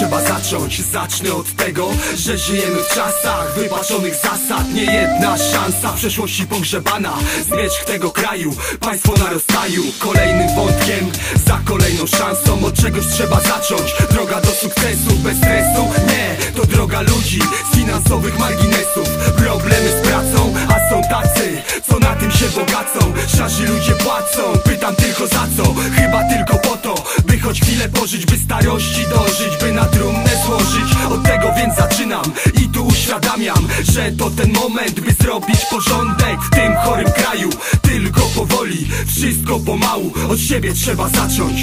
trzeba zacząć? Zacznę od tego, że żyjemy w czasach wypaczonych zasad. Nie jedna szansa w przeszłości pogrzebana. Zmierzch tego kraju, państwo na rozstaju Kolejnym wątkiem, za kolejną szansą. Od czegoś trzeba zacząć. Droga do sukcesu, bez stresu. Nie, to droga ludzi z finansowych marginesów. Problemy z pracą, a są tacy Co na tym się bogacą. Szarzy ludzie płacą, pytam tylko za co. Chyba tylko po to, by choć chwilę pożyć By starości dążyć, uświadamiam Że to ten moment, by zrobić porządek W tym chorym kraju, tylko powoli Wszystko pomału, od siebie trzeba zacząć.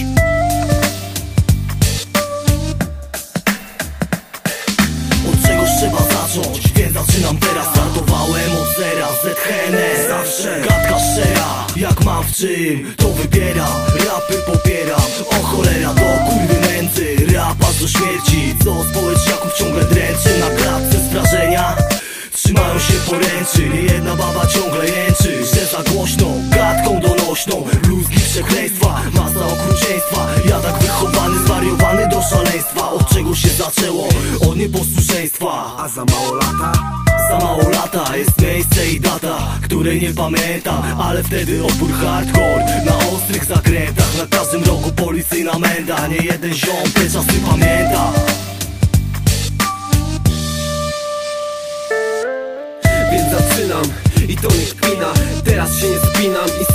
Od czegoś trzeba zacząć, więc zaczynam teraz. Startowałem od zera, ZHNS Zawsze. Gadka szczera, jak mam w czym, to wybieram Rapy popieram, o cholera do kurwy nędzy. Rap aż do śmierci, co społeczniaków ciągle dręczy gadką donośną Bluzgi przekleństwa, masa okrucieństwa. Ja tak wychowany, zwariowany do szaleństwa. Od czego się zaczęło? Od nieposłuszeństwa. A za mało lata? za mało lata jest miejsce i data, której nie pamiętam. Ale wtedy opór hardcore na ostrych zakrętach. Na każdym rogu policyjna menda Nie jeden ziom te czasy pamięta. Więc zaczynam i to nie kpina. Teraz się nie spinam i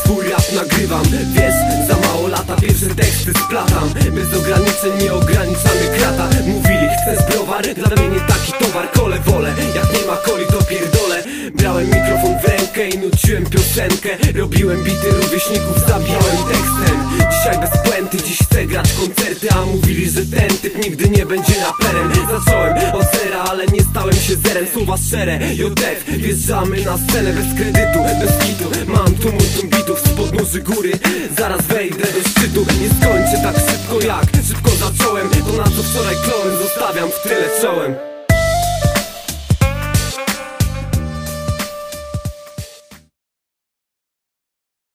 Bez ograniczeń nieograniczamy krata. Mówili, chcesz browar? Dla mnie nie taki towar. Kole wolę, jak nie ma coli to pierdolę. Brałem mikrofon w rękę i nuciłem piosenkę. Robiłem bity rówieśników, zabijałem tekstem Dzisiaj bez puenty, dziś chcę grać koncerty A mówili, że ten typ nigdy nie będzie raperem. Zacząłem od zera, ale nie stałem się zerem. Słowa szczere, JF, wjeżdżamy na scenę bez kredytu, bez kitu. Mam tu multum bitów z podnóży góry Zaraz wejdę do szczytu, nie skończę tak szybko jak Szybko zacząłem, to na co wczoraj klołem Zostawiam w tyle czołem